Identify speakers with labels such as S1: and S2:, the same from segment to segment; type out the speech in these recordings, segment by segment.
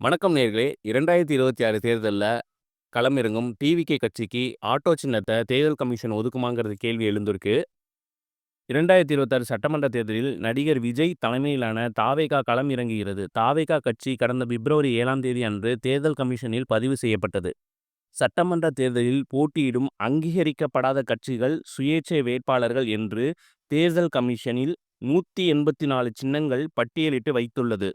S1: வணக்கம் நேர்களே. இரண்டாயிரத்தி இருபத்தி ஆறு தேர்தலில் களமிறங்கும் டிவிகே கட்சிக்கு ஆட்டோ சின்னத்தை தேர்தல் கமிஷன் ஒதுக்குமாங்கிறது கேள்வி எழுந்திருக்கு. இரண்டாயிரத்தி இருபத்தாறு சட்டமன்ற தேர்தலில் நடிகர் விஜய் தலைமையிலான தாவேகா களம் இறங்குகிறது தாவேகா கட்சி கடந்த பிப்ரவரி ஏழாம் தேதி அன்று தேர்தல் கமிஷனில் பதிவு செய்யப்பட்டது. சட்டமன்ற தேர்தலில் போட்டியிடும் அங்கீகரிக்கப்படாத கட்சிகள் சுயேட்சை வேட்பாளர்கள் என்று தேர்தல் கமிஷனில் நூற்றி எண்பத்தி நாலு சின்னங்கள் பட்டியலிட்டு வைத்துள்ளது.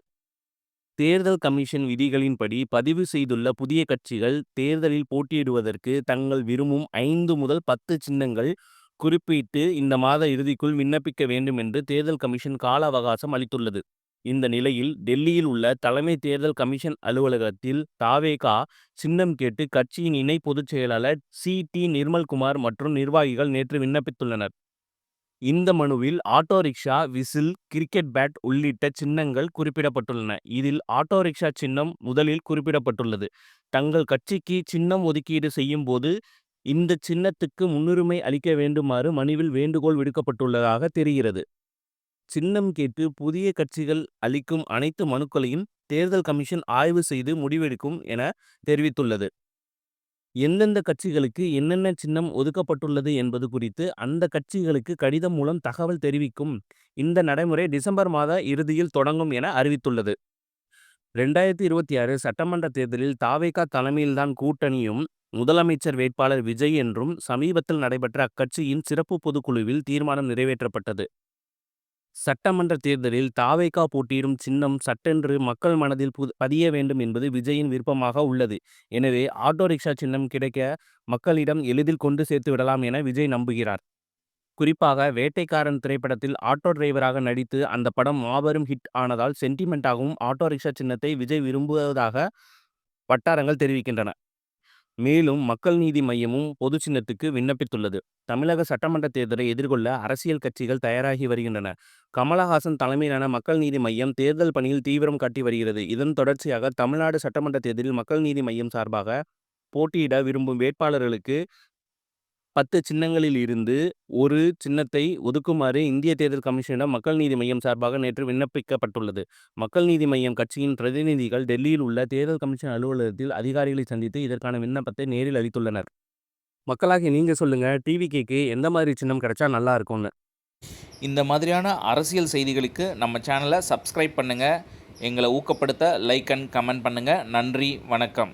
S1: தேர்தல் கமிஷன் விதிகளின்படி பதிவு செய்துள்ள புதிய கட்சிகள் தேர்தலில் போட்டியிடுவதற்கு தங்கள் விரும்பும் ஐந்து முதல் பத்து சின்னங்கள் குறிப்பிட்டு இந்த மாத இறுதிக்குள் விண்ணப்பிக்க வேண்டும் என்று தேர்தல் கமிஷன் கால அவகாசம் அளித்துள்ளது. இந்த நிலையில் டெல்லியில் உள்ள தலைமை தேர்தல் கமிஷன் அலுவலகத்தில் தாவேகா சின்னம் கேட்டு கட்சியின் இணை பொதுச் செயலாளர் சி. டி. நிர்மல்குமார் மற்றும் நிர்வாகிகள் நேற்று விண்ணப்பித்துள்ளனர். இந்த மனுவில் auto rickshaw whistle cricket bat உள்ளிட்ட சின்னங்கள் குறிப்பிடப்பட்டுள்ளன. இதில் ஆட்டோ ரிக்ஷா சின்னம் முதலில் குறிப்பிடப்பட்டுள்ளது. தங்கள் கட்சிக்கு சின்னம் ஒதுக்கீடு செய்யும் போது இந்த சின்னத்துக்கு முன்னுரிமை அளிக்க வேண்டுமாறு மனுவில் வேண்டுகோள் விடுக்கப்பட்டுள்ளதாக தெரிகிறது. சின்னம் கேட்டு புதிய கட்சிகள் அளிக்கும் அனைத்து மனுக்களையும் தேர்தல் கமிஷன் ஆய்வு செய்து முடிவெடுக்கும் என தெரிவித்துள்ளது. எந்தெந்த கட்சிகளுக்கு என்னென்ன சின்னம் ஒதுக்கப்பட்டுள்ளது என்பது குறித்து அந்த கட்சிகளுக்கு கடிதம் மூலம் தகவல் தெரிவிக்கும் இந்த நடைமுறை டிசம்பர் மாத இறுதியில் தொடங்கும் என அறிவித்துள்ளது. ரெண்டாயிரத்தி இருபத்தி ஆறு சட்டமன்ற தேர்தலில் தாவேகா தலைமையில்தான் கூட்டணியும் முதலமைச்சர் வேட்பாளர் விஜய் என்றும் சமீபத்தில் நடைபெற்ற அக்கட்சியின் சிறப்பு பொதுக்குழுவில் தீர்மானம் நிறைவேற்றப்பட்டது. சட்டமன்ற தேர்தலில் தாவேகா போட்டியிடும் சின்னம் சட்டென்று மக்கள் மனதில் பதிய வேண்டும் என்பது விஜயின் விருப்பமாக உள்ளது. எனவே ஆட்டோ ரிக்ஷா சின்னம் கிடைக்க மக்களிடம் எளிதில் கொண்டு சேர்த்து விடலாம் என விஜய் நம்புகிறார். குறிப்பாக வேட்டைக்காரன் திரைப்படத்தில் ஆட்டோ டிரைவராக நடித்து அந்த படம் மாபெரும் ஹிட் ஆனதால் சென்டிமெண்டாகவும் ஆட்டோ ரிக்ஷா சின்னத்தை விஜய் விரும்புவதாக வட்டாரங்கள் தெரிவிக்கின்றன. மேலும் மக்கள் நீதி மையமும் பொது சின்னத்துக்கு விண்ணப்பித்துள்ளது. தமிழக சட்டமன்ற தேர்தலை எதிர்கொள்ள அரசியல் கட்சிகள் தயாராகி வருகின்றன. கமலஹாசன் தலைமையிலான மக்கள் நீதி மையம் தேர்தல் பணியில் தீவிரம் காட்டி வருகிறது. இதன் தொடர்ச்சியாக தமிழ்நாடு சட்டமன்ற தேர்தலில் மக்கள் நீதி மையம் சார்பாக போட்டியிட விரும்பும் வேட்பாளர்களுக்கு பத்து சின்னங்களில் இருந்து ஒரு சின்னத்தை ஒதுக்குமாறு இந்திய தேர்தல் கமிஷனிடம் மக்கள் நீதி மையம் சார்பாக நேற்று விண்ணப்பிக்கப்பட்டுள்ளது. மக்கள் நீதி மையம் கட்சியின் பிரதிநிதிகள் டெல்லியில் உள்ள தேர்தல் கமிஷன் அலுவலகத்தில் அதிகாரிகளை சந்தித்து இதற்கான விண்ணப்பத்தை நேரில் அளித்துள்ளனர். மக்களாகி நீங்கள் சொல்லுங்கள் டிவிகேக்கு எந்த மாதிரி சின்னம் கிடைச்சா நல்லா இருக்கும்னு?
S2: இந்த மாதிரியான அரசியல் செய்திகளுக்கு நம்ம சேனலை சப்ஸ்கிரைப் பண்ணுங்கள் எங்களை ஊக்கப்படுத்த லைக் அண்ட் கமெண்ட் பண்ணுங்கள் நன்றி வணக்கம்.